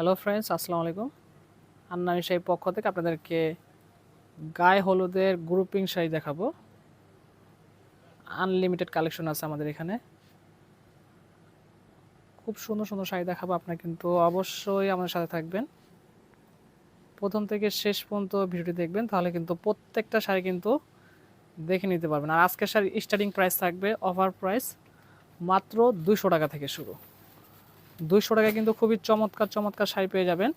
Hello friends আসসালামু আলাইকুম আন্নানি সেই পক্ষ থেকে আপনাদেরকে গায়ে হলুদের গ্রুপিং শাড়ি দেখাবো। আনলিমিটেড কালেকশন আছে আমাদের এখানে। খুব সুন্দর সুন্দর শাড়ি দেখাবো আপনারা কিন্তু অবশ্যই আমাদের সাথে থাকবেন। প্রথম থেকে শেষ পর্যন্ত ভিডিওটি দেখবেন, তাহলে কিন্তু প্রত্যেকটা শাড়ি কিন্তু দেখে নিতে পারবেন। আর আজকের শাড়ি স্টার্টিং প্রাইস থাকবে অফার প্রাইস মাত্র দুশো টাকা থেকে শুরু। দুইশো টাকায় কিন্তু খুবই চমৎকার চমৎকার শাড়ি পেয়ে যাবেন।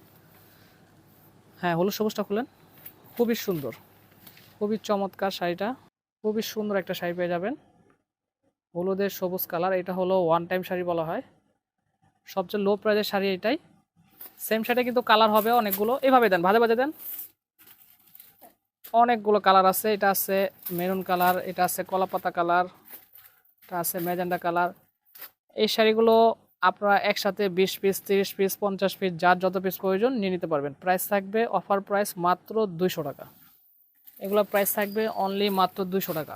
হ্যাঁ হলুদ সবুজটা খুলেন খুবই সুন্দর, খুবই চমৎকার শাড়িটা। খুবই সুন্দর একটা শাড়ি পেয়ে যাবেন। হলুদের সবুজ কালার, এটা হলো ওয়ান টাইম শাড়ি বলা হয়। সবচেয়ে লো প্রাইজের শাড়ি এটাই। সেম শাড়িটা কিন্তু কালার হবে অনেকগুলো। এভাবে দেন ভাজে ভাজে দেন। অনেকগুলো কালার আছে। এটা আছে মেরুন কালার এটা আছে কলাপাতা কালার এটা আছে ম্যাজেন্ডা কালার এই শাড়িগুলো আপনারা একসাথে বিশ পিস তিরিশ পিস পঞ্চাশ পিস যার যত পিস প্রয়োজন নিয়ে নিতে পারবেন। প্রাইস থাকবে অফার প্রাইস মাত্র দুইশো টাকা। এগুলো প্রাইস থাকবে অনলি মাত্র দুইশো টাকা।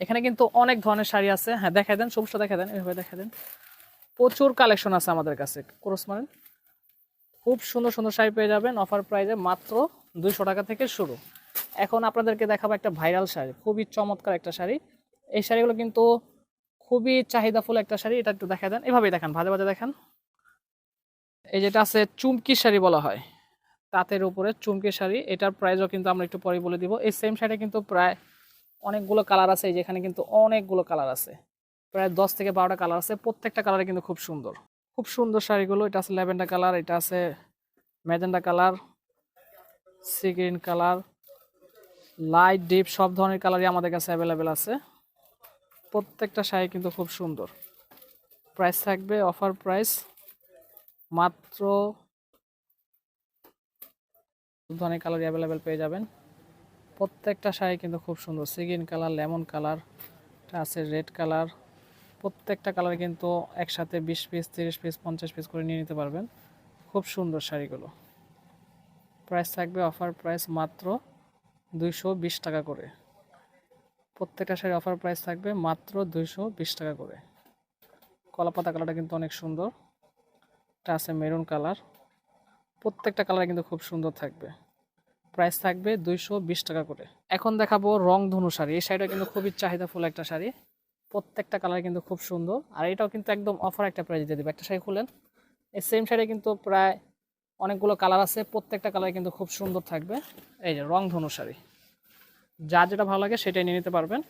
এখানে কিন্তু অনেক ধরনের শাড়ি আছে। হ্যাঁ দেখাই দেন সবুজটা দেখা দেন, এভাবে দেখা দেন। প্রচুর কালেকশন আছে আমাদের কাছে, ক্রস মারেন। খুব সুন্দর সুন্দর শাড়ি পেয়ে যাবেন অফার প্রাইসে মাত্র দুইশো টাকা থেকে শুরু। এখন আপনাদেরকে দেখাবো একটা ভাইরাল শাড়ি, খুবই চমৎকার একটা শাড়ি। এই শাড়িগুলো কিন্তু খুবই চাহিদাফুল একটা শাড়ি, এটা একটু দেখা দেন। এভাবেই দেখান, ভাজে ভাজে দেখান। এই যেটা আছে চুমকি শাড়ি বলা হয়, তাঁতের উপরে চুমকি শাড়ি, এটার প্রাইসও কিন্তু আমরা একটু পরে বলে দিব। এই সেম শাড়ি কিন্তু প্রায় অনেকগুলো কালার আছে যেখানে কিন্তু অনেকগুলো কালার আছে। প্রায় দশ থেকে বারোটা কালার আছে, প্রত্যেকটা কালারে কিন্তু খুব সুন্দর। খুব সুন্দর শাড়িগুলো, এটা আছে ল্যাভেন্ডার কালার এটা আছে magenta colour sea green colour light deep সব ধরনের কালারই আমাদের কাছে অ্যাভেলেবেল আছে। প্রত্যেকটা শাড়ি কিন্তু খুব সুন্দর। প্রাইস থাকবে অফার প্রাইস মাত্র ধরনের কালার অ্যাভেলেবেল পেয়ে যাবেন। প্রত্যেকটা শাড়ি কিন্তু খুব সুন্দর sea green colour lemon colour আছে রেড কালার প্রত্যেকটা কালার কিন্তু একসাথে বিশ পিস তিরিশ পিস পঞ্চাশ পিস করে নিয়ে নিতে পারবেন। খুব সুন্দর শাড়িগুলো। প্রাইস থাকবে অফার প্রাইস মাত্র দুইশো বিশ টাকা করে। প্রত্যেকটা শাড়ি অফার প্রাইস থাকবে মাত্র দুইশো বিশ টাকা করে। কলাপাতা কালারটা কিন্তু অনেক সুন্দর। এটা আছে মেরুন কালার প্রত্যেকটা কালার কিন্তু খুব সুন্দর থাকবে। প্রাইস থাকবে দুইশো বিশ টাকা করে। এখন দেখাবো রং ধনু শাড়ি। এই শাড়িটা কিন্তু খুবই চাহিদাফুল একটা শাড়ি। প্রত্যেকটা কালার কিন্তু খুব সুন্দর। আর এটাও কিন্তু একদম অফার একটা প্রাইস দিয়ে দেবে। একটা শাড়ি খুলেন, এই সেম শাড়ি কিন্তু প্রায় অনেকগুলো কালার আছে। প্রত্যেকটা কালার কিন্তু খুব সুন্দর থাকবে। এই যে রং ধনু শাড়ি। যার যেটা ভালো লাগে সেটাই নিয়ে নিতে পারবেন।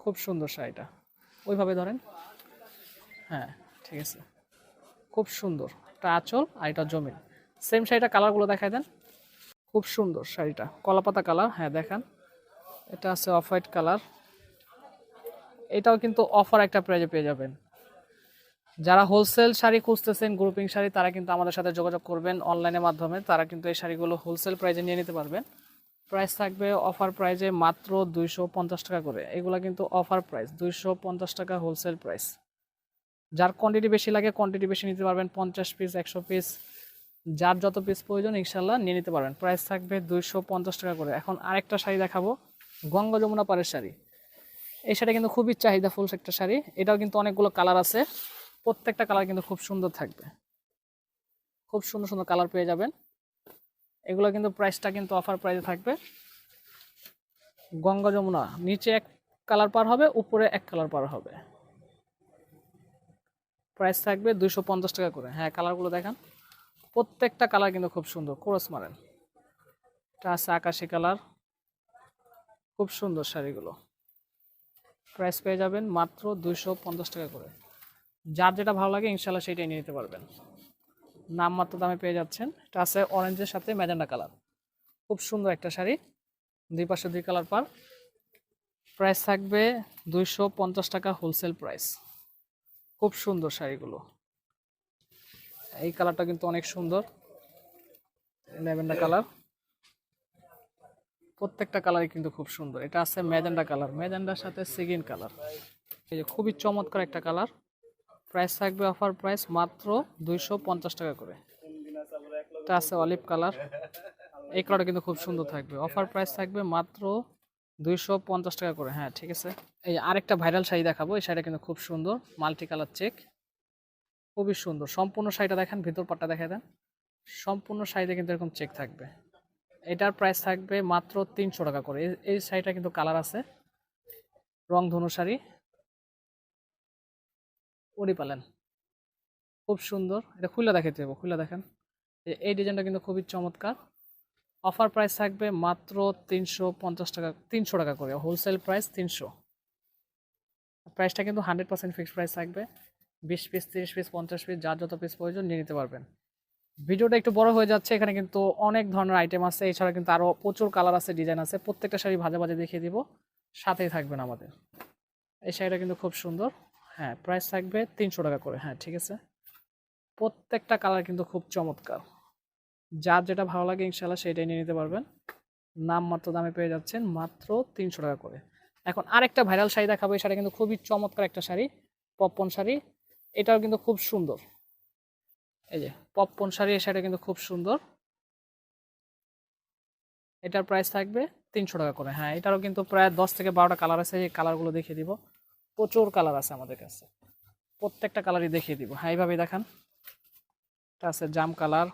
খুব সুন্দর শাড়িটা। ওইভাবে ধরেন। হ্যাঁ ঠিক আছে। খুব সুন্দর। এটা আঁচল আর এটা জমিন। সেম শাড়িটা কালারগুলো দেখাই দেন। খুব সুন্দর শাড়িটা। কলাপাতা কালার হ্যাঁ দেখান। এটা আছে অফ হোয়াইট কালার এটাও কিন্তু অফার একটা প্রাইজে পেয়ে যাবেন। যারা হোলসেল শাড়ি খুঁজতেছেন গ্রুপিং শাড়ি, তারা কিন্তু আমাদের সাথে যোগাযোগ করবেন অনলাইনের মাধ্যমে। তারা কিন্তু এই শাড়িগুলো হোলসেল প্রাইজে নিয়ে নিতে পারবেন। প্রাইস থাকবে অফার প্রাইজে মাত্র দুইশো পঞ্চাশ টাকা করে। এগুলো কিন্তু অফার প্রাইস দুইশো পঞ্চাশ টাকা হোলসেল প্রাইস যার কোয়ান্টিটি বেশি লাগে কোয়ান্টিটি বেশি নিতে পারবেন, পঞ্চাশ পিস একশো পিস যার যত পিস প্রয়োজন ইনশাল্লাহ নিয়ে নিতে পারবেন। প্রাইস থাকবে দুইশো পঞ্চাশ টাকা করে। এখন আরেকটা শাড়ি দেখাবো, গঙ্গা যমুনা পাড়ের শাড়ি। এই শাড়ি কিন্তু খুবই চাহিদা ফুল একটা শাড়ি। এটাও কিন্তু অনেকগুলো কালার আছে। প্রত্যেকটা কালার কিন্তু খুব সুন্দর থাকবে। খুব সুন্দর সুন্দর কালার পেয়ে যাবেন। এগুলো কিন্তু প্রাইসটা কিন্তু অফার প্রাইসে থাকবে। গঙ্গা যমুনা, নিচে এক কালার পার হবে, উপরে এক কালার পার হবে। প্রাইস থাকবে দুইশো পঞ্চাশ টাকা করে। হ্যাঁ কালারগুলো দেখান। প্রত্যেকটা কালার কিন্তু খুব সুন্দর ক্রস মারেন। এটা আছে আকাশি কালার খুব সুন্দর শাড়িগুলো। প্রাইস পেয়ে যাবেন মাত্র দুইশো পঞ্চাশ টাকা করে। যার যেটা ভালো লাগে, ইনশাল্লাহ সেটাই নিয়ে নিতে পারবেন। নাম মাত্র দামে পেয়ে যাচ্ছেন। এটা আছে অরেঞ্জের সাথে ম্যাজেন্ডা কালার। খুব সুন্দর একটা শাড়ি। দুই পাশে দুই কালার পার। প্রাইস থাকবে দুইশো পঞ্চাশ টাকা হোলসেল প্রাইস খুব সুন্দর শাড়িগুলো। এই কালারটা কিন্তু অনেক সুন্দর। Lavender colour. প্রত্যেকটা কালারই কিন্তু খুব সুন্দর। এটা আছে ম্যাজেন্ডা কালার। ম্যাজেন্ডার সাথে সিগিন কালার। এই যে খুবই চমৎকার একটা কালার। প্রাইস থাকবে অফার প্রাইস মাত্র দুইশো পঞ্চাশ টাকা করে। এটা আছে অলিভ কালার এই কালারটা কিন্তু খুব সুন্দর থাকবে। অফার প্রাইস থাকবে মাত্র দুইশো পঞ্চাশ টাকা করে। হ্যাঁ ঠিক আছে। এই আরেকটা ভাইরাল শাড়ি দেখাবো। এই শাড়িটা কিন্তু খুব সুন্দর। মাল্টি কালার চেক খুবই সুন্দর। সম্পূর্ণ শাড়িটা দেখেন, ভিতর পাটটা দেখে দেন। সম্পূর্ণ শাড়িতে কিন্তু এরকম চেক থাকবে। এটার প্রাইস থাকবে মাত্র তিনশো টাকা করে। এই- শাড়িটা কিন্তু কালার আছে। রং ধনু শাড়ি। ওড়ি পালেন খুব সুন্দর। এটা খুলে দেখাতে হবে খুলে দেখেন। এই ডিজাইনটা কিন্তু খুবই চমৎকার। অফার প্রাইস থাকবে মাত্র তিনশো পঞ্চাশ টাকা, তিনশো টাকা করে হোলসেল প্রাইস তিনশো। প্রাইসটা কিন্তু হান্ড্রেড পার্সেন্ট ফিক্সড প্রাইস থাকবে। বিশ পিস, তিরিশ পিস, পঞ্চাশ পিস, যার যত পিস প্রয়োজন নিয়ে নিতে পারবেন। ভিডিওটা একটু বড় হয়ে যাচ্ছে, এখানে কিন্তু অনেক ধরনের আইটেম আছে। এছাড়া কিন্তু আরও প্রচুর কালার আছে ডিজাইন আছে। প্রত্যেকটা শাড়ি ভাজে ভাজে দেখিয়ে দিব। সাথেই থাকবেন আমাদের। এই শাড়িটা কিন্তু খুব সুন্দর। হ্যাঁ প্রাইস থাকবে তিনশো টাকা করে। হ্যাঁ ঠিক আছে। প্রত্যেকটা কালার কিন্তু খুব চমৎকার। যার যেটা ভালো লাগে ইনশাল্লাহ সেটাই নিয়ে নিতে পারবেন। নাম মাত্র দামে পেয়ে যাচ্ছেন মাত্র তিনশো টাকা করে। এখন আরেকটা ভাইরাল শাড়ি দেখাবো, এই শাড়ি কিন্তু খুবই চমৎকার একটা শাড়ি, পপকর্ন শাড়ি। এটাও কিন্তু খুব সুন্দর। এই যে, পপকর্ন শাড়ি, এই শাড়িটা কিন্তু খুব সুন্দর। এটার প্রাইস থাকবে তিনশো টাকা করে। হ্যাঁ এটারও কিন্তু প্রায় দশ থেকে বারোটা কালার আছে, এই কালারগুলো দেখিয়ে দিব। প্রচুর কালার আছে আমাদের কাছে। প্রত্যেকটা কালারই দেখিয়ে দিব। হ্যাঁ এইভাবে দেখান। এটা আছে জাম কালার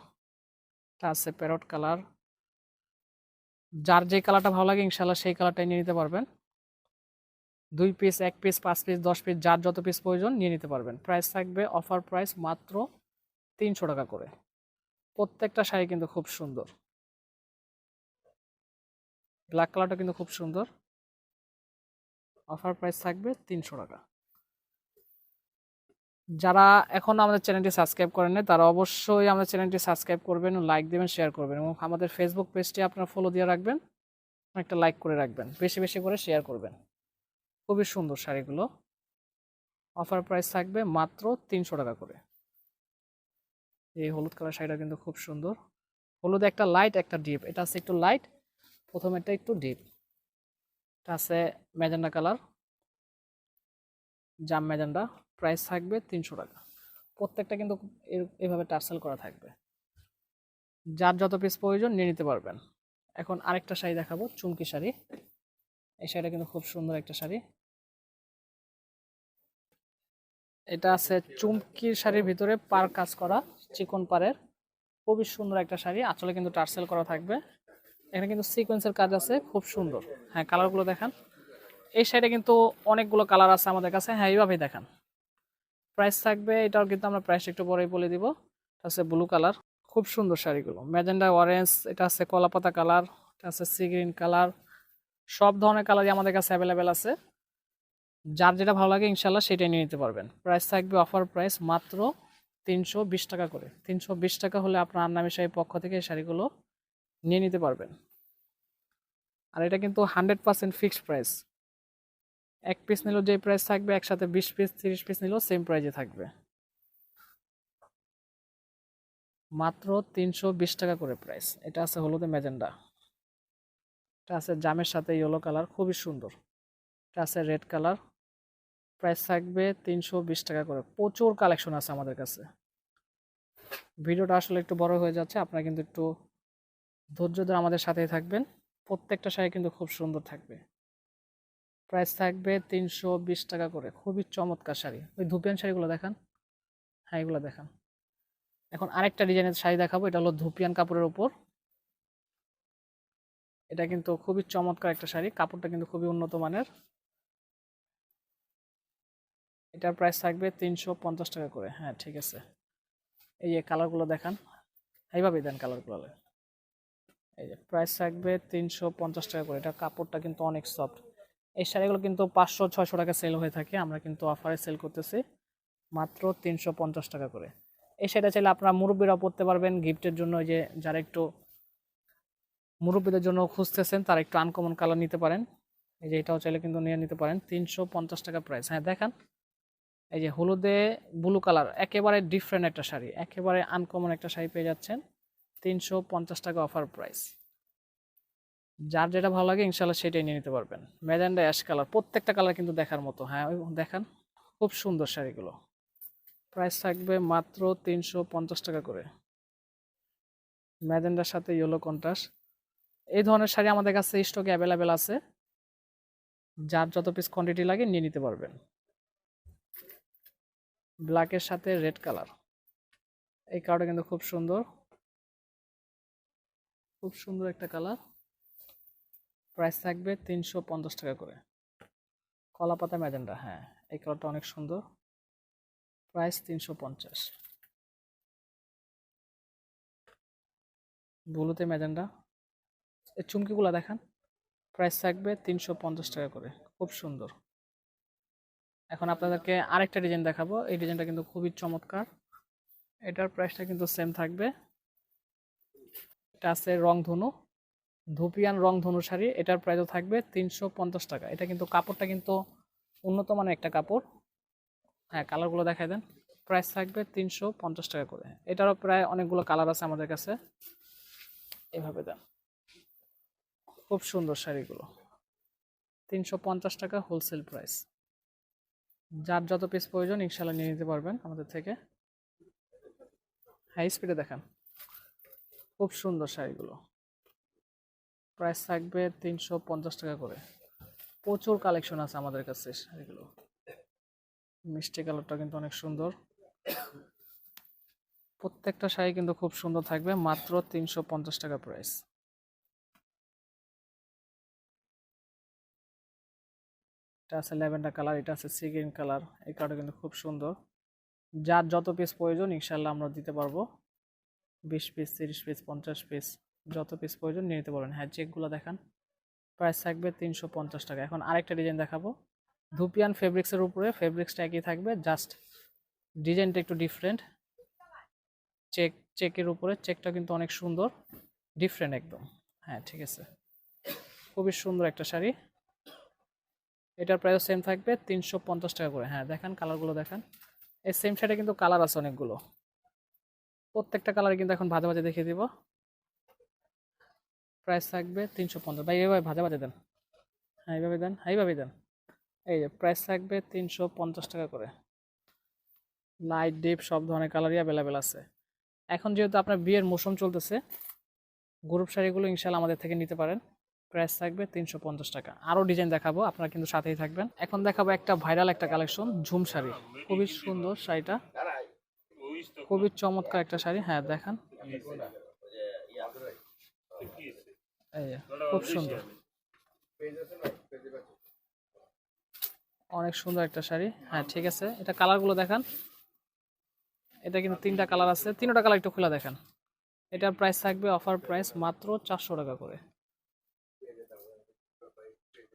এটা আছে প্যারট কালার যার যে কালারটা ভালো লাগে ইনশাল্লাহ সেই কালারটাই নিয়ে নিতে পারবেন। দুই পিস এক পিস পাঁচ পিস দশ পিস যার যত পিস প্রয়োজন নিয়ে নিতে পারবেন। প্রাইস থাকবে অফার প্রাইস মাত্র তিনশো টাকা করে। প্রত্যেকটা শাড়ি কিন্তু খুব সুন্দর। ব্ল্যাক কালারটা কিন্তু খুব সুন্দর। অফার প্রাইস থাকবে তিনশো টাকা। যারা এখন আমাদের চ্যানেলটি সাবস্ক্রাইব করেন তারা অবশ্যই আমাদের চ্যানেলটি সাবস্ক্রাইব করবেন, লাইক দেবেন, শেয়ার করবেন এবং আমাদের ফেসবুক পেজটি আপনারা ফলো দিয়ে রাখবেন, একটা লাইক করে রাখবেন, বেশি বেশি করে শেয়ার করবেন। খুবই সুন্দর শাড়িগুলো। অফার প্রাইস থাকবে মাত্র তিনশো টাকা করে। এই হলুদ কালার শাড়িটা কিন্তু খুব সুন্দর। হলুদ একটা লাইট একটা ডিপ এটা আছে একটু লাইট প্রথম একটা একটু ডিপ এটা আছে ম্যাজেন্ডা কালার। জাম ম্যাজেন্ডা প্রাইস থাকবে তিনশো টাকা। প্রত্যেকটা কিন্তু এভাবে টার্সেল করা থাকবে। যার যত পিস প্রয়োজন নিয়ে নিতে পারবেন। এখন আরেকটা শাড়ি দেখাবো, চুমকি শাড়ি। এই শাড়িটা কিন্তু খুব সুন্দর একটা শাড়ি। এটা আছে চুমকির শাড়ির ভিতরে পার কাজ করা, চিকন পারের খুবই সুন্দর একটা শাড়ি আসলে কিন্তু টার্সেল করা থাকবে। এখানে কিন্তু সিকোয়েন্সের কাজ আছে, খুব সুন্দর। হ্যাঁ কালারগুলো দেখান। এই শাড়িটা কিন্তু অনেকগুলো কালার আছে আমাদের কাছে। হ্যাঁ এইভাবেই দেখান। প্রাইস থাকবে, এটাও কিন্তু আমরা প্রাইস একটু পরেই বলে দিব। এটা আছে ব্লু কালার খুব সুন্দর শাড়িগুলো। ম্যাজেন্ডা অরেঞ্জ এটা আছে কলাপাতা কালার এটা আছে সি গ্রিন কালার সব ধরনের কালারই আমাদের কাছে অ্যাভেলেবেল আছে। যার যেটা ভালো লাগে ইনশাল্লাহ সেটাই নিয়ে নিতে পারবেন। প্রাইস থাকবে অফার প্রাইস মাত্র তিনশো বিশ টাকা করে। তিনশো বিশ টাকা হলে আপনার আন্নামি শাড়ির পক্ষ থেকে এই শাড়িগুলো নিয়ে নিতে পারবেন। আর এটা কিন্তু হান্ড্রেড পার্সেন্ট ফিক্সড প্রাইস এক পিস নিলেও যে প্রাইস থাকবে, একসাথে বিশ পিস তিরিশ পিস নিলেও সেম প্রাইজে থাকবে। মাত্র তিনশো বিশ টাকা করে প্রাইস এটা আছে হলুদে ম্যাজেন্ডা। এটা আছে জামের সাথে ইয়েলো কালার খুবই সুন্দর। এটা আছে রেড কালার প্রাইস থাকবে তিনশো বিশ টাকা করে। প্রচুর কালেকশন আছে আমাদের কাছে। ভিডিওটা আসলে একটু বড় হয়ে যাচ্ছে, আপনারা কিন্তু একটু ধৈর্য ধরে আমাদের সাথেই থাকবেন। প্রত্যেকটা শাড়ি কিন্তু খুব সুন্দর থাকবে। প্রাইস থাকবে তিনশো বিশ টাকা করে। খুবই চমৎকার শাড়ি। ওই ধুপিয়ান শাড়িগুলো দেখান। হ্যাঁ এগুলো দেখান। এখন আরেকটা ডিজাইনের শাড়ি দেখাবো। এটা হলো ধুপিয়ান কাপড়ের উপর। এটা কিন্তু খুবই চমৎকার একটা শাড়ি। কাপড়টা কিন্তু খুবই উন্নত মানের। এটার প্রাইস থাকবে তিনশো পঞ্চাশ টাকা করে। হ্যাঁ ঠিক আছে। এই যে কালারগুলো দেখান। এইভাবেই দেন কালারগুলো এই যে প্রাইস থাকবে তিনশো পঞ্চাশ টাকা করে। এটা কাপড়টা কিন্তু অনেক সফট এই শাড়িগুলো কিন্তু পাঁচশো ছয়শো টাকা সেল হয়ে থাকে। আমরা কিন্তু অফারে সেল করতেছি মাত্র তিনশো পঞ্চাশ টাকা করে। এই শাড়িটা চাইলে আপনারা মুরব্বীরাও পরতে পারবেন। গিফটের জন্য যে যারা একটু মুরব্বীদের জন্য খুঁজতেছেন, তারা একটু আনকমন কালার নিতে পারেন। এই যে এটাও চাইলে কিন্তু নিয়ে নিতে পারেন। তিনশো পঞ্চাশ টাকা প্রাইস হ্যাঁ দেখান। এই যে হলুদে ব্লু কালার একেবারে ডিফারেন্ট একটা শাড়ি। একেবারে আনকমন একটা শাড়ি পেয়ে যাচ্ছেন। তিনশো পঞ্চাশ টাকা অফার প্রাইস যার যেটা ভালো লাগে, ইনশাল্লাহ সেটাই নিয়ে নিতে পারবেন। ম্যাজেন্ডা অ্যাশ কালার প্রত্যেকটা কালার কিন্তু দেখার মতো। হ্যাঁ দেখান, খুব সুন্দর শাড়িগুলো। প্রাইস থাকবে মাত্র তিনশো পঞ্চাশ টাকা করে। ম্যাজেন্ডার সাথে ইয়েলো কন্ট্রাস্ট এই ধরনের শাড়ি আমাদের কাছে স্টকে অ্যাভেলেবেল আছে। যার যত পিস কোয়ান্টিটি লাগে, নিয়ে নিতে পারবেন। ব্ল্যাকের সাথে রেড কালার এই কালারটা কিন্তু খুব সুন্দর। খুব সুন্দর একটা কালার। প্রাইস থাকবে তিনশো পঞ্চাশ টাকা করে। কলা পাতা ম্যাজেন্ডা হ্যাঁ এই কালারটা অনেক সুন্দর। প্রাইস তিনশো পঞ্চাশ। ব্লুতে ম্যাজেন্ডা। এই চুমকিগুলো দেখান। প্রাইস থাকবে তিনশো পঞ্চাশ টাকা করে। খুব সুন্দর। এখন আপনাদেরকে আরেকটা ডিজাইন দেখাবো। এই ডিজাইনটা কিন্তু খুবই চমৎকার। এটার প্রাইসটা কিন্তু সেম থাকবে। এটা আছে রং ধনু ধুপিয়ান রং ধনু শাড়ি, এটার প্রাইসও থাকবে তিনশো পঞ্চাশ টাকা। এটা কিন্তু কাপড়টা কিন্তু উন্নত মানের একটা কাপড়। হ্যাঁ কালারগুলো দেখাই দেন। প্রাইস থাকবে তিনশো পঞ্চাশ টাকা করে। এটারও প্রায় অনেকগুলো কালার আছে আমাদের কাছে। এভাবে দেন। খুব সুন্দর শাড়িগুলো। তিনশো পঞ্চাশ টাকা হোলসেল প্রাইস যার যত পিস প্রয়োজন ইনশাল্লাহ নিয়ে নিতে পারবেন আমাদের থেকে। হাই স্পিডে দেখান। খুব সুন্দর শাড়িগুলো। প্রাইস থাকবে তিনশো পঞ্চাশ টাকা করে। প্রচুর কালেকশন আছে আমাদের কাছে শাড়িগুলো। মিষ্টি কালারটা কিন্তু অনেক সুন্দর। প্রত্যেকটা শাড়ি কিন্তু খুব সুন্দর থাকবে, মাত্র তিনশো পঞ্চাশ টাকা প্রাইস এটা আছে ল্যাভেন্ডার কালার, এটা আছে সি গ্রিন কালার, এই কালারটা কিন্তু খুব সুন্দর। যার যত পিস প্রয়োজন ইনশাল্লাহ আমরা দিতে পারব। বিশ পিস তিরিশ পিস পঞ্চাশ পিস যত পিস প্রয়োজন নিয়ে নিতে পারবেন। হ্যাঁ চেকগুলো দেখান। প্রাইস থাকবে তিনশো পঞ্চাশ টাকা। এখন আরেকটা ডিজাইন দেখাবো। ধুপিয়ান ফেব্রিক্সের উপরে ফেব্রিক্সটা একই থাকবে জাস্ট ডিজাইনটা একটু ডিফারেন্ট চেক চেকের উপরে চেকটা কিন্তু অনেক সুন্দর ডিফারেন্ট একদম। হ্যাঁ ঠিক আছে। খুবই সুন্দর একটা শাড়ি। এটার প্রাইস সেম থাকবে তিনশো পঞ্চাশ টাকা করে। হ্যাঁ দেখান কালারগুলো দেখান। এই সেম শাড়ি কিন্তু কালার আছে অনেকগুলো। প্রত্যেকটা কালার কিন্তু এখন ভাজা ভাজা দেখিয়ে দিব। প্রাইস থাকবে তিনশো পঞ্চাশ। ভাই, এইভাবে ভাজা ভাজা দেন। হ্যাঁ এইভাবে দেন, এইভাবেই দেন। এই যে প্রাইস থাকবে তিনশো পঞ্চাশ টাকা করে। লাইট ডিপ সব ধরনের কালারই অ্যাভেলেবেল আছে। এখন যেহেতু আপনার বিয়ের মৌসুম চলতেছে গ্রুপ শাড়িগুলো ইনশাল্লাহ আমাদের থেকে নিতে পারেন। প্রাইস থাকবে তিনশো পঞ্চাশ টাকা। আরও ডিজাইন দেখাবো, আপনারা কিন্তু সাথেই থাকবেন। এখন দেখাবো একটা ভাইরাল একটা কালেকশন ঝুম শাড়ি। খুবই সুন্দর শাড়িটা। খুবই চমৎকার একটা শাড়ি। হ্যাঁ দেখান। খুব সুন্দর। অনেক সুন্দর একটা শাড়ি। হ্যাঁ ঠিক আছে। এটা কালারগুলো দেখান। এটা কিন্তু তিনটা কালার আছে। তিনটা কালার একটু খোলা দেখান। এটার প্রাইস থাকবে অফার প্রাইস মাত্র চারশো টাকা করে।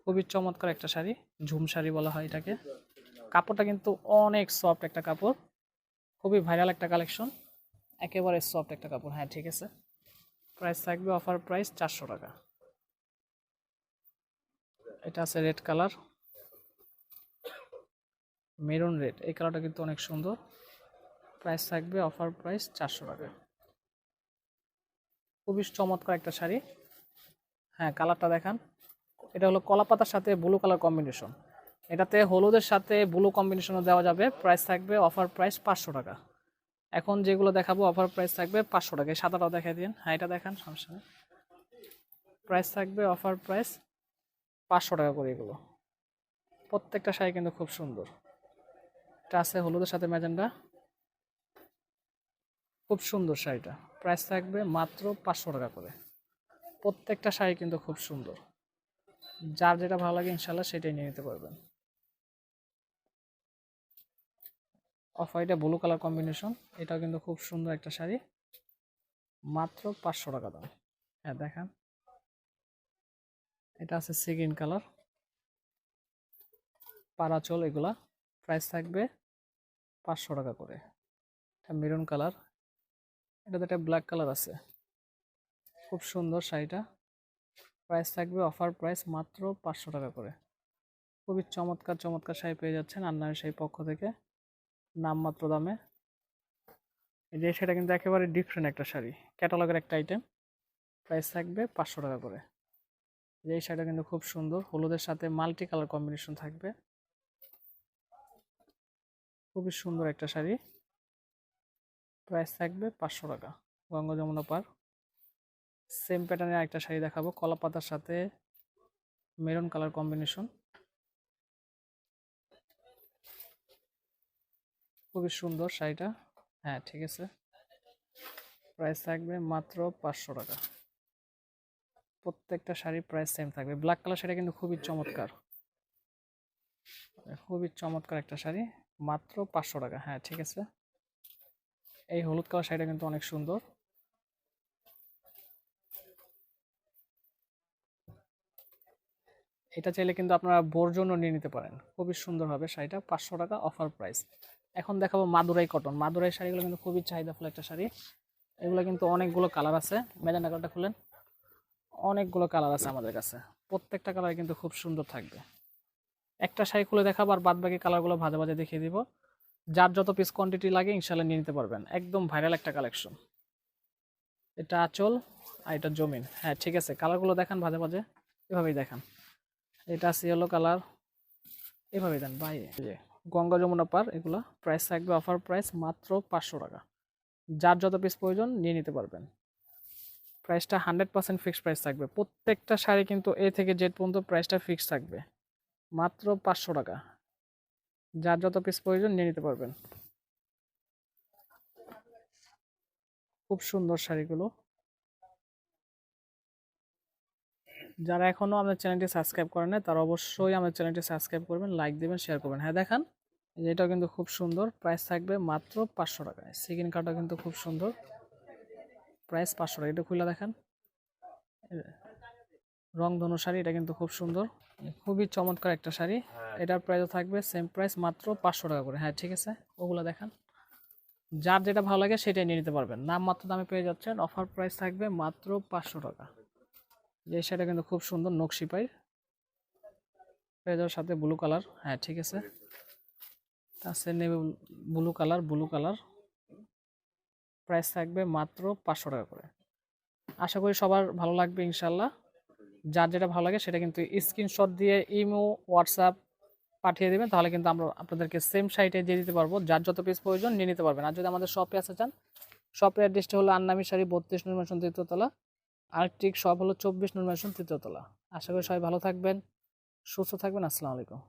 খুবই চমৎকার একটা শাড়ি। ঝুম শাড়ি বলা হয় এটাকে। কাপড়টা কিন্তু অনেক সফট একটা কাপড়। খুবই ভাইরাল একটা কালেকশন। একেবারে সফট একটা কাপড়। হ্যাঁ ঠিক আছে। প্রাইস থাকবে অফার প্রাইস চারশো টাকা। এটা আছে রেড কালার। Maroon red. এই কালারটা কিন্তু অনেক সুন্দর। প্রাইস থাকবে অফার প্রাইস চারশো টাকা। খুবই চমৎকার একটা শাড়ি। হ্যাঁ কালারটা দেখান। এটা হলো কলা পাতার সাথে ব্লু কালার কম্বিনেশন। এটাতে হলুদের সাথে ব্লু কম্বিনেশনও দেওয়া যাবে। প্রাইস থাকবে অফার প্রাইস পাঁচশো টাকা। এখন যেগুলো দেখাবো অফার প্রাইস থাকবে পাঁচশো টাকা। সাদাটাও দেখাই দিন। হ্যাঁ এটা দেখান, সমস্যা নেই। প্রাইস থাকবে অফার প্রাইস পাঁচশো টাকা করে এগুলো। প্রত্যেকটা শাড়ি কিন্তু খুব সুন্দর। এটা আছে হলুদের সাথে ম্যাজেন্ডা। খুব সুন্দর শাড়িটা। প্রাইস থাকবে মাত্র পাঁচশো টাকা করে। প্রত্যেকটা শাড়ি কিন্তু খুব সুন্দর। যার যেটা ভালো লাগে ইনশাল্লাহ সেটাই নিয়ে নিতে পারবেন। অফ হোয়াইটে ব্লু কালার কম্বিনেশন এটাও কিন্তু খুব সুন্দর একটা শাড়ি। মাত্র পাঁচশো টাকা দাম। হ্যাঁ দেখান। এটা আছে সিগ্রিন কালার। পারাচল এগুলা। প্রাইস থাকবে পাঁচশো টাকা করে। এটা মেরুন কালার এটাতে একটা ব্ল্যাক কালার আছে। খুব সুন্দর শাড়িটা। প্রাইস থাকবে অফার প্রাইস মাত্র পাঁচশো টাকা করে। খুবই চমৎকার চমৎকার শাড়ি পেয়ে যাচ্ছেন আন্নার শাড়ি পক্ষ থেকে। নামমাত্র দামে। এই যে সেটা কিন্তু একেবারে ডিফারেন্ট একটা শাড়ি। ক্যাটালগের একটা আইটেম প্রাইস থাকবে পাঁচশো টাকা করে। এই শাড়িটা কিন্তু খুব সুন্দর। হলুদের সাথে মাল্টি কালার কম্বিনেশন থাকবে। খুবই সুন্দর একটা শাড়ি। প্রাইস থাকবে পাঁচশো টাকা। গঙ্গা যমুনা পার। সেম প্যাটার্নের একটা শাড়ি দেখাবো। কলা পাতার সাথে মেরুন কালার কম্বিনেশন খুবই সুন্দর শাড়িটা। হ্যাঁ ঠিক আছে। প্রাইস থাকবে মাত্র পাঁচশো টাকা। প্রত্যেকটা শাড়ির প্রাইস সেম থাকবে। ব্ল্যাক কালার শাড়ি কিন্তু খুবই চমৎকার। খুবই চমৎকার একটা শাড়ি। মাত্র পাঁচশো টাকা। হ্যাঁ ঠিক আছে। এই হলুদ কালার শাড়িটা কিন্তু অনেক সুন্দর। এটা চাইলে কিন্তু আপনারা বোর জন্য নিয়ে নিতে পারেন। খুবই সুন্দর হবে শাড়িটা। পাঁচশো টাকা অফার প্রাইস এখন দেখাবো মাদুরাই কটন মাদুরাই শাড়িগুলো কিন্তু খুবই চাহিদাফুল একটা শাড়ি। এগুলো কিন্তু অনেকগুলো কালার আছে। মেজান্ডা কালারটা খুলেন। অনেকগুলো কালার আছে আমাদের কাছে। প্রত্যেকটা কালার কিন্তু খুব সুন্দর থাকবে। একটা শাড়ি খুলে দেখাবো আর বাদ বাকি কালারগুলো ভাজে ভাজে দেখিয়ে দিব। যার যত পিস কোয়ান্টিটি লাগে ইনশাল্লাহ নিয়ে নিতে পারবেন। একদম ভাইরাল একটা কালেকশন এটা আঁচল আর এটা জমিন। হ্যাঁ ঠিক আছে। কালারগুলো দেখান ভাজে ভাজে। এভাবেই দেখান। এটা আছে ইয়েলো কালার এভাবেই দেন। যে গঙ্গা যমুনা পার, এগুলো প্রাইস থাকবে অফার প্রাইস মাত্র পাঁচশো টাকা। যার যত পিস প্রয়োজন নিয়ে নিতে পারবেন। প্রাইসটা হান্ড্রেড পার্সেন্ট ফিক্সড প্রাইস থাকবে। প্রত্যেকটা শাড়ি কিন্তু এ থেকে জেড পর্যন্ত প্রাইসটা ফিক্সড থাকবে। মাত্র পাঁচশো টাকা। যার যত পিস প্রয়োজন নিয়ে নিতে পারবেন। খুব সুন্দর শাড়িগুলো। যারা এখনও আমাদের চ্যানেলটি সাবস্ক্রাইব করেন না তারা অবশ্যই আমাদের চ্যানেলটি সাবস্ক্রাইব করবেন লাইক দেবেন শেয়ার করবেন। হ্যাঁ দেখান। এটাও কিন্তু খুব সুন্দর। প্রাইস থাকবে মাত্র পাঁচশো টাকায় সেকেন্ড কার্ডটা কিন্তু খুব সুন্দর। প্রাইস পাঁচশো টাকা। এটা খুলে দেখান। রং ধনু শাড়ি এটা কিন্তু খুব সুন্দর। খুবই চমৎকার একটা শাড়ি। এটার প্রাইসও থাকবে সেম প্রাইস মাত্র পাঁচশো টাকা করে। হ্যাঁ ঠিক আছে। ওগুলো দেখান। যার যেটা ভালো লাগে সেটাই নিয়ে নিতে পারবেন। নাম মাত্র দামে পেয়ে যাচ্ছেন। অফার প্রাইস থাকবে মাত্র পাঁচশো টাকা। যে শাড়িটা কিন্তু খুব সুন্দর নকশি পাই পেঁয়াজের সাথে ব্লু কালার হ্যাঁ ঠিক আছে। আছে নেবে blue colour blue colour price থাকবে মাত্র পাঁচশো টাকা করে। আশা করি সবার ভালো লাগবে ইনশাল্লাহ যার যেটা ভালো লাগে সেটা কিন্তু স্ক্রিনশট দিয়ে ইমো হোয়াটসঅ্যাপ পাঠিয়ে দেবেন, তাহলে কিন্তু আমরা আপনাদেরকে সেম সাইটে দিয়ে দিতে পারব। যার যত পিস প্রয়োজন নিয়ে নিতে পারবেন। আর যদি আমাদের শপে আসতে চান শপের অ্যাড্রেসটা হলো আন্নামি শাড়ি বত্রিশ নির্মাণ তৃতীয়তলা আর্কটিক শপ হলো চব্বিশ নির্মাণ তৃতীয়তলা আশা করি সবাই ভালো থাকবেন, সুস্থ থাকবেন। আসসালামু আলাইকুম।